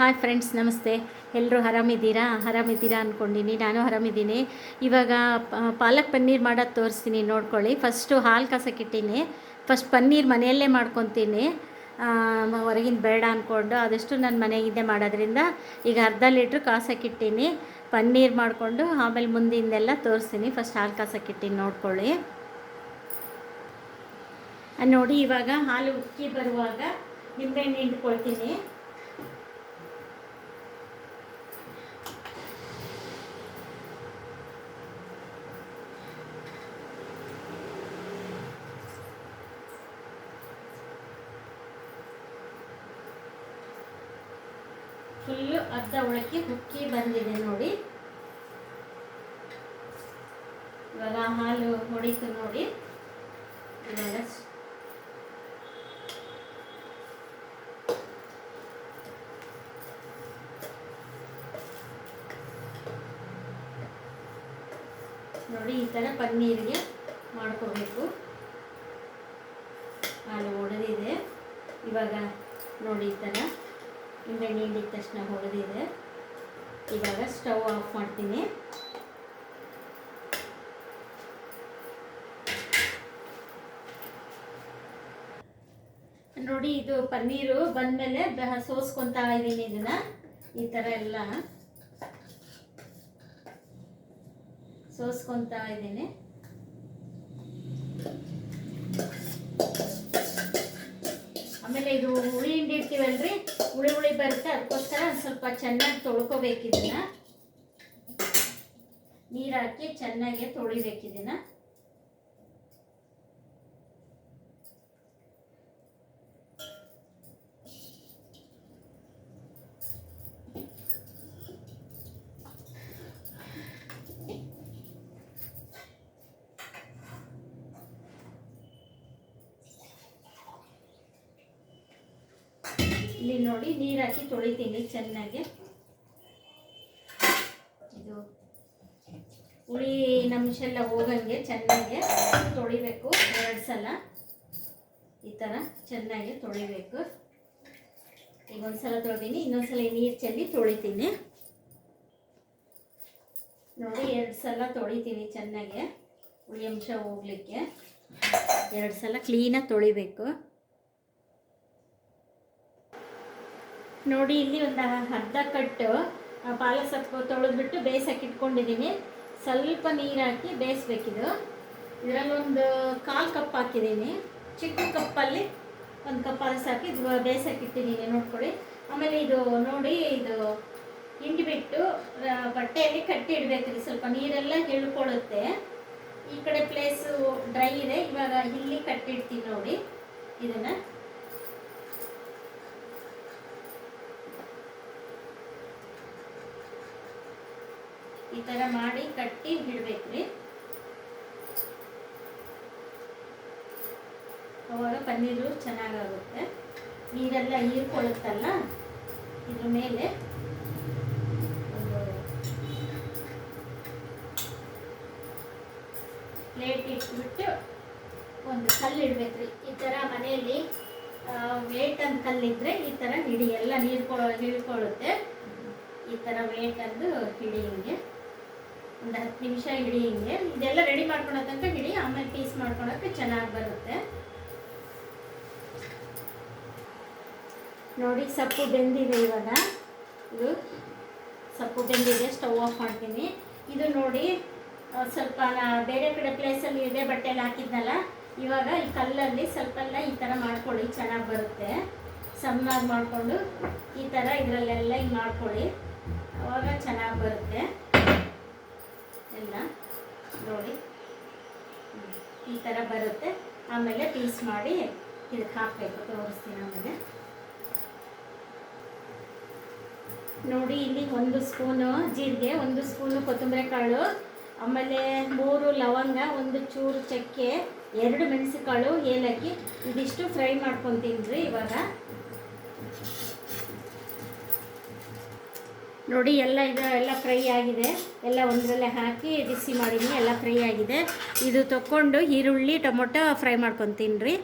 Hi friends ನಮಸ್ತೆ. ಎಲ್ಲರೂ ಆರಾಮಿದ್ದೀರಾ? ಆರಾಮಿದ್ದೀರಾ ಅಂದ್ಕೊಂಡಿನಿ ನಾನು ಆರಾಮಿದ್ದೀನಿ. ಇವಾಗ ಪಾಲಕ್ ಪನ್ನೀರ್ ಮಾಡೋದು ತೋರಿಸ್ತೀನಿ ನೋಡ್ಕೊಳ್ಳಿ. ಫಸ್ಟು ಹಾಲು ಕಾಸಕ್ಕಿಟ್ಟೀನಿ ಫಸ್ಟ್ ಪನ್ನೀರ್ ಮನೆಯಲ್ಲೇ ಮಾಡ್ಕೊತೀನಿ. ಹೊರಗಿನ ಬೇಡ ಅಂದ್ಕೊಂಡು ಆದಷ್ಟು ನಾನು ಮನೆಗಿದ್ದೆ ಮಾಡೋದ್ರಿಂದ ಈಗ ಅರ್ಧ ಲೀಟ್ರ್ ಕಾಸಕ್ಕಿಟ್ಟೀನಿ ಪನ್ನೀರ್ ಮಾಡಿಕೊಂಡು ಆಮೇಲೆ ಮುಂದಿಂದೆಲ್ಲ ತೋರಿಸ್ತೀನಿ. ಫಸ್ಟ್ ಹಾಲು ಕಾಸಕ್ಕಿಟ್ಟೀನಿ ನೋಡ್ಕೊಳ್ಳಿ. ನೋಡಿ ಇವಾಗ ಹಾಲು ಉಕ್ಕಿ ಬರುವಾಗ ನಿಂಬೆಹಣ್ಣು ಹಿಂಡ್ಕೊಳ್ತೀನಿ. ಫುಲ್ಲು ಅರ್ಧ ಒಳಕ್ಕೆ ಉಕ್ಕಿ ಬಂದಿದೆ ನೋಡಿ. ಇವಾಗ ಹಾಲು ಹೊಡಿತು ನೋಡಿ. ಇವಾಗ ನೋಡಿ ಈ ಥರ ಪನ್ನೀರಿಗೆ ಮಾಡ್ಕೋಬೇಕು. ಹಾಲು ಒಡೆದಿದೆ. ಇವಾಗ ನೋಡಿ ಈ ಥರ ನಿಂಬೆಹಣ್ಣು ಹಿಡಿದ ತಕ್ಷಣ ಹೊಡೆದಿದೆ. ಇವಾಗ ಸ್ಟವ್ ಆಫ್ ಮಾಡ್ತೀನಿ. ನೋಡಿ, ಇದು ಪನ್ನೀರು ಬಂದಮೇಲೆ ಸೋಸ್ಕೊತಾ ಇದ್ದೀನಿ ಇದನ್ನ. ಈ ಥರ ಎಲ್ಲ ಸೋಸ್ಕೊತಾ ಇದ್ದೀನಿ ಆಮೇಲೆ ಇದು ಹುಳಿ ಹಿಂಡಿ ಇಡ್ತೀವಲ್ರಿ? ಹುಳಿ ಹುಳಿ ಬರುತ್ತೆ ಅದಕ್ಕೋಸ್ಕರ ಸ್ವಲ್ಪ ಚೆನ್ನಾಗಿ ತೊಳ್ಕೊಬೇಕು ಇದನ್ನ. ನೀರು ಹಾಕಿ ಚೆನ್ನಾಗಿ ತೊಳಿಬೇಕು ಇಲ್ಲಿ ನೋಡಿ ನೀರು ಹಾಕಿ ತೊಳಿತೀನಿ ಚೆನ್ನಾಗಿ. ಇದು ಹುಳಿ ಅಂಶ ಎಲ್ಲ ಹೋಗಂಗೆ ಚೆನ್ನಾಗಿ ತೊಳಿಬೇಕು ಎರಡು ಸಲ. ಈ ಥರ ಚೆನ್ನಾಗಿ ತೊಳಿಬೇಕು. ಈಗ ಒಂದ್ಸಲ ಇನ್ನೊಂದು ಸಲ ನೀರು ಚೆಲ್ಲಿ ತೊಳಿತೀನಿ. ನೋಡಿ ಎರಡು ಸಲ ತೊಳಿತೀನಿ ಚೆನ್ನಾಗಿ ಹುಳಿ ಅಂಶ ಹೋಗ್ಲಿಕ್ಕೆ. ಎರಡು ಸಲ ಕ್ಲೀನಾಗಿ ತೊಳಿಬೇಕು. ನೋಡಿ, ಇಲ್ಲಿ ಒಂದು ಅರ್ಧ ಕಟ್ಟು ಸೊಪ್ಪು ತೊಳೆದ್ಬಿಟ್ಟು ಬೇಯಿಸಕ್ಕೆ ಇಟ್ಕೊಂಡಿದ್ದೀನಿ. ಸ್ವಲ್ಪ ನೀರು ಹಾಕಿ ಬೇಯಿಸ್ಬೇಕಿದು. ಇದರಲ್ಲಿ ಒಂದು ಕಾಲು ಕಪ್ ಹಾಕಿದ್ದೀನಿ. ಚಿಕ್ಕ ಕಪ್ಪಲ್ಲಿ ಒಂದು ಕಪ್ ಅರಸು ಹಾಕಿ ಇದು ಬೇಯಿಸಕ್ಕೆ ಇಟ್ಟಿದ್ದೀನಿ, ನೋಡ್ಕೊಳ್ಳಿ. ಆಮೇಲೆ ಇದು ನೋಡಿ, ಇದು ಹಿಂಡಿಬಿಟ್ಟು ಬಟ್ಟೆಯಲ್ಲಿ ಕಟ್ಟಿ ಇಡಬೇಕ್ರಿ ಸ್ವಲ್ಪ ನೀರೆಲ್ಲ ಇಳ್ಕೊಳ್ಳುತ್ತೆ ಈ ಕಡೆ ಪ್ಲೇಸು ಡ್ರೈ ಇದೆ. ಇವಾಗ ಇಲ್ಲಿ ಕಟ್ಟಿಡ್ತೀನಿ ನೋಡಿ. ಇದನ್ನು. ಈ ಥರ ಮಾಡಿ ಕಟ್ಟಿ ಇಡಬೇಕ್ರಿ ಅವಾಗ ಪನ್ನೀರು ಚೆನ್ನಾಗಾಗುತ್ತೆ. ನೀರೆಲ್ಲ ಹೀರ್ಕೊಳ್ಳುತ್ತಲ್ಲ ಇದ್ರ ಮೇಲೆ ಪ್ಲೇಟ್ ಇಟ್ಬಿಟ್ಟು ಒಂದು ಕಲ್ಲು ಇಡ್ಬೇಕ್ರಿ ಈ ಥರ ಮನೆಯಲ್ಲಿ ವೇಟ್ ಅಂತ ಕಲ್ಲಿದ್ರೆ ಈ ಥರ ಹಿಡಿ, ಎಲ್ಲ ನೀರು ಹೀರ್ಕೊಳ್ಳುತ್ತೆ ಈ ಥರ ವೇಟ್ ಅಂದು ಹಿಡಿ ಹಿಂಗೆ. ಒಂದು ಹತ್ತು ನಿಮಿಷ ಹಿಡಿ ಹಿಂಗೆ. ಇದೆಲ್ಲ ರೆಡಿ ಮಾಡ್ಕೊಳೋ ತನಕ ಹಿಡಿ ಆಮೇಲೆ ಪೀಸ್ ಮಾಡ್ಕೊಳಕ್ಕೆ ಚೆನ್ನಾಗಿ ಬರುತ್ತೆ. ನೋಡಿ, ಸೊಪ್ಪು ಬೆಂದಿದೆ ಇವಾಗ. ಇದು ಸೊಪ್ಪು ಬೆಂದಿದೆ, ಸ್ಟವ್ ಆಫ್ ಮಾಡ್ತೀನಿ. ಇದು ನೋಡಿ ಸ್ವಲ್ಪ ಬೇರೆ ಕಡೆ ಪ್ಲೇಸಲ್ಲಿ ಇದೆ ಬಟ್ಟೆಯಲ್ಲಿ ಹಾಕಿದ್ನಲ್ಲ, ಇವಾಗ ಈ ಕಲ್ಲಲ್ಲಿ ಸ್ವಲ್ಪ ಎಲ್ಲ ಈ ಥರ ಮಾಡ್ಕೊಳ್ಳಿ, ಚೆನ್ನಾಗಿ ಬರುತ್ತೆ. ಸಣ್ಣಾಗಿ ಮಾಡಿಕೊಂಡು ಈ ಥರ ಇದರಲ್ಲೆಲ್ಲ ಹಿಂಗೆ ಮಾಡ್ಕೊಳ್ಳಿ. ಅವಾಗ ಚೆನ್ನಾಗಿ ಬರುತ್ತೆ. ಎಲ್ಲ ನೋಡಿ. ಈ ಥರ ಬರುತ್ತೆ. ಆಮೇಲೆ ಪೀಸ್ ಮಾಡಿ ಇದಕ್ಕೆ ಹಾಕಬೇಕು, ತೋರಿಸ್ತೀನಿ ಆಮೇಲೆ. ನೋಡಿ, ಇಲ್ಲಿ ಒಂದು ಸ್ಪೂನು ಜೀರಿಗೆ, ಒಂದು ಸ್ಪೂನು ಕೊತ್ತಂಬರಿ ಕಾಳು, ಆಮೇಲೆ ಮೂರು ಲವಂಗ, ಒಂದು ಚೂರು ಚಕ್ಕೆ, ಎರಡು ಮೆಣಸುಕಾಳು ಏಲಕ್ಕಿ, ಇದಿಷ್ಟು ಫ್ರೈ ಮಾಡ್ಕೊತೀನಿ ರೀ ಇವಾಗ. ನೋಡಿ, ಎಲ್ಲ ಇದು ಎಲ್ಲ ಫ್ರೈ ಆಗಿದೆ. ಎಲ್ಲ ಒಂದರಲ್ಲೇ ಹಾಕಿ ಬಿಸಿ ಮಾಡಿದ್ದೀನಿ ಎಲ್ಲ ಫ್ರೈ ಆಗಿದೆ. ಇದು ತಗೊಂಡು ಈರುಳ್ಳಿ, ಟೊಮೊಟೊ ಫ್ರೈ ಮಾಡ್ಕೊತೀನಿ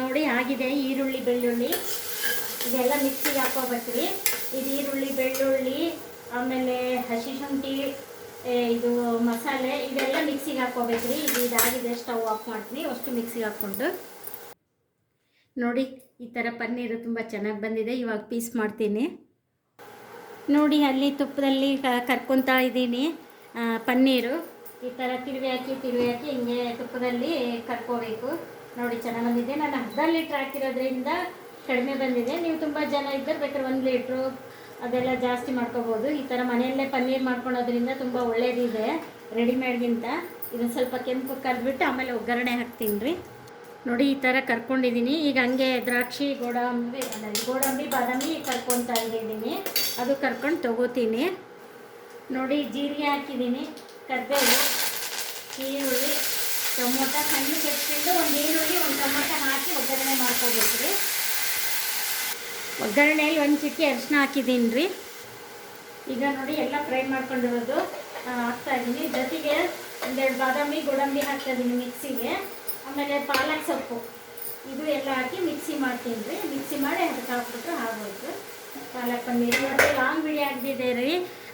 ನೋಡಿ, ಆಗಿದೆ ಈರುಳ್ಳಿ, ಬೆಳ್ಳುಳ್ಳಿ. ಇದೆಲ್ಲ ಮಿಕ್ಸಿಗೆ ಹಾಕೋಬೇಕ್ರಿ ಇದು ಈರುಳ್ಳಿ, ಬೆಳ್ಳುಳ್ಳಿ, ಆಮೇಲೆ ಹಸಿ ಶುಂಠಿ ಇದು ಮಸಾಲೆ, ಇದೆಲ್ಲ ಮಿಕ್ಸಿಗೆ ಹಾಕೋಬೇಕ್ರಿ. ಇದು ಇದಾಗಿದೆ ಸ್ಟವ್ ಆಫ್ ಮಾಡ್ತೀನಿ. ಅಷ್ಟು ಮಿಕ್ಸಿಗೆ ಹಾಕ್ಕೊಂಡು. ನೋಡಿ, ಈ ಥರ ಪನ್ನೀರು ತುಂಬ ಚೆನ್ನಾಗಿ ಬಂದಿದೆ. ಇವಾಗ ಪೀಸ್ ಮಾಡ್ತೀನಿ. ನೋಡಿ, ಅಲ್ಲಿ ತುಪ್ಪದಲ್ಲಿ ಕರ್ಕೊತಾ ಇದ್ದೀನಿ ಪನ್ನೀರು. ಈ ಥರ ತಿರುವಿ ಹಾಕಿ ತಿರುವಿ ಹಾಕಿ ಹಿಂಗೆ ತುಪ್ಪದಲ್ಲಿ ಕರ್ಕೋಬೇಕು. ನೋಡಿ, ಚೆನ್ನಾಗಿ ಬಂದಿದೆ. ನಾನು ಅರ್ಧ ಲೀಟ್ರ್ ಹಾಕಿರೋದ್ರಿಂದ ಕಡಿಮೆ ಬಂದಿದೆ. ನೀವು ತುಂಬ ಜನ ಇದ್ದರೆ ಬೇಕಾದ್ರೆ ಒಂದು ಲೀಟ್ರು ಅದೆಲ್ಲ ಜಾಸ್ತಿ ಮಾಡ್ಕೋಬೋದು. ಈ ಥರ ಮನೆಯಲ್ಲೇ ಪನ್ನೀರ್ ಮಾಡ್ಕೊಳೋದ್ರಿಂದ ತುಂಬ ಒಳ್ಳೇದಿದೆ, ರೆಡಿಮೇಡ್ಗಿಂತ. ಇದನ್ನು ಸ್ವಲ್ಪ ಕೆಂಪು ಕರೆದ್ಬಿಟ್ಟು ಆಮೇಲೆ ಒಗ್ಗರಣೆ ಹಾಕ್ತೀನಿ ರೀ. ನೋಡಿ, ಈ ಥರ ಕರ್ಕೊಂಡಿದ್ದೀನಿ. ಈಗ ಹಂಗೆ ದ್ರಾಕ್ಷಿ, ಗೋಡಂಬಿ ಗೋಡಂಬಿ, ಬಾದಾಮಿ ಕರ್ಕೊತಾ ಇದ್ದೀನಿ. ಅದು ಕರ್ಕೊಂಡು ತಗೋತೀನಿ. ನೋಡಿ, ಜೀರಿಗೆ ಹಾಕಿದ್ದೀನಿ. ಕರ್ಬೇವು, ಈರುಳ್ಳಿ, ಟೊಮೊಟೊ, ಸಣ್ಣ ಕೆಚ್ಕೊಂಡು ಒಂದು ಈರುಳ್ಳಿ, ಒಂದು ಟೊಮೊಟೊ ಹಾಕಿ ಒಗ್ಗರಣೆ ಮಾಡ್ಕೋಬೇಕು ರೀ ಒಗ್ಗರಣೆಯಲ್ಲಿ ಒಂದು ಚಿಟ್ಟಿ ಅರಿಶಿನ ಹಾಕಿದ್ದೀನಿ ರೀ. ಈಗ ನೋಡಿ, ಎಲ್ಲ ಫ್ರೈ ಮಾಡ್ಕೊಂಡಿರೋದು ಹಾಕ್ತಾಯಿದ್ದೀನಿ ಜೊತೆಗೆ ಒಂದೆರಡು ಬಾದಾಮಿ, ಗೋಡಂಬಿ ಹಾಕ್ತಾ ಇದ್ದೀನಿ ಮಿಕ್ಸಿಗೆ. ಆಮೇಲೆ ಪಾಲಕ್ ಸೊಪ್ಪು. ಇದು ಎಲ್ಲ ಹಾಕಿ ಮಿಕ್ಸಿ ಮಾಡ್ತೀನಿ ರೀ. ಮಿಕ್ಸಿ ಮಾಡಿ ಅದಕ್ಕೆ ಹಾಕ್ಬಿಟ್ರೆ ಆಗೋಯ್ತು. ಪಾಲಕ್ ಪನ್ನೀರು. ಮತ್ತು ಲಾಂಗ್ ಬಿಡಿ ಆಗಿದೆ ರೀ.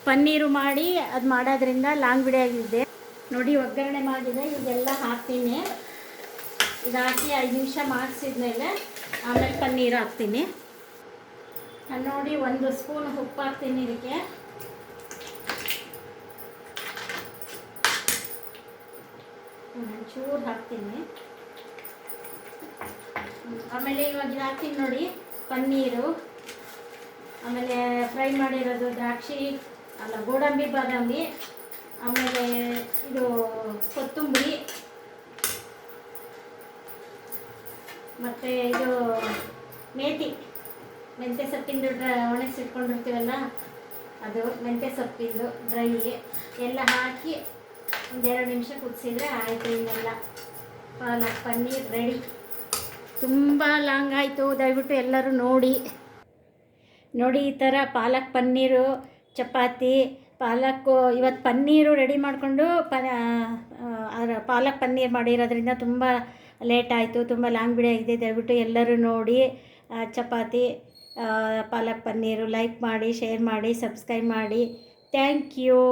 ಪನ್ನೀರು ಮಾಡಿ ಅದು ಮಾಡೋದ್ರಿಂದ ಲಾಂಗ್ ಬಿಡಿ ಆಗಿದೆ. ನೋಡಿ ಒಗ್ಗರಣೆ ಮಾಡಿದೆ. ಇದೆಲ್ಲ ಹಾಕ್ತೀನಿ. ಇದು ಹಾಕಿ ಐದು ನಿಮಿಷ ಮಾಡಿಸಿದ್ಮೇಲೆ ಆಮೇಲೆ ಪನ್ನೀರು ಹಾಕ್ತೀನಿ. ನಾನು ನೋಡಿ ಒಂದು ಸ್ಪೂನ್ ಉಪ್ಪು ಹಾಕ್ತೀನಿ ಇದಕ್ಕೆ. ಚೂರು ಹಾಕ್ತೀನಿ. ಆಮೇಲೆ ಇವಾಗ ಹಾಕ್ತೀನಿ ನೋಡಿ, ಪನ್ನೀರು ಆಮೇಲೆ ಫ್ರೈ ಮಾಡಿರೋದು ದ್ರಾಕ್ಷಿ, ಅಲ್ಲ ಗೋಡಂಬಿ, ಬಾದಾಮಿ, ಆಮೇಲೆ ಇದು ಕೊತ್ತಂಬರಿ, ಮತ್ತು ಇದು ಮೇಥಿ ಮೆಂತ್ಯ ಸೊಪ್ಪಿಂದು ಡ್ರ, ಒಣಗಿಸಿಟ್ಕೊಂಡಿರ್ತೀವಲ್ಲ, ಅದು ಮೆಂತ್ಯ ಸೊಪ್ಪಿಂದು ಡ್ರೈ ಎಲ್ಲ ಹಾಕಿ ಒಂದೆರಡು ನಿಮಿಷ ಕುದಿಸಿದ್ರೆ ಆಯಿತು ಇನ್ನೆಲ್ಲ. ಪಾಲಕ್ ಪನ್ನೀರ್ ರೆಡಿ ತುಂಬ ಲಾಂಗ್ ಆಯಿತು, ದಯವಿಟ್ಟು ಎಲ್ಲರೂ ನೋಡಿ. ನೋಡಿ ಈ ಥರ ಪಾಲಕ್ ಪನ್ನೀರು, ಚಪಾತಿ ಪಾಲಕ್ಕು ಇವತ್ತು ಪನ್ನೀರು ರೆಡಿ ಮಾಡಿಕೊಂಡು ಪ ಪಾಲಕ್ ಪನ್ನೀರ್ ಮಾಡಿರೋದ್ರಿಂದ ತುಂಬ ಲೇಟ್ ಆಯಿತು, ತುಂಬ ಲಾಂಗ್ ಬಿಡಿ ಆಗಿದೆ, ದಯವಿಟ್ಟು ಎಲ್ಲರೂ ನೋಡಿ. ಚಪಾತಿ ಪಾಲಕ್ ಪನ್ನೀರು ಲೈಕ್ ಮಾಡಿ ಶೇರ್ ಮಾಡಿ ಸಬ್ಸ್ಕ್ರೈಬ್ ಮಾಡಿ. Thank you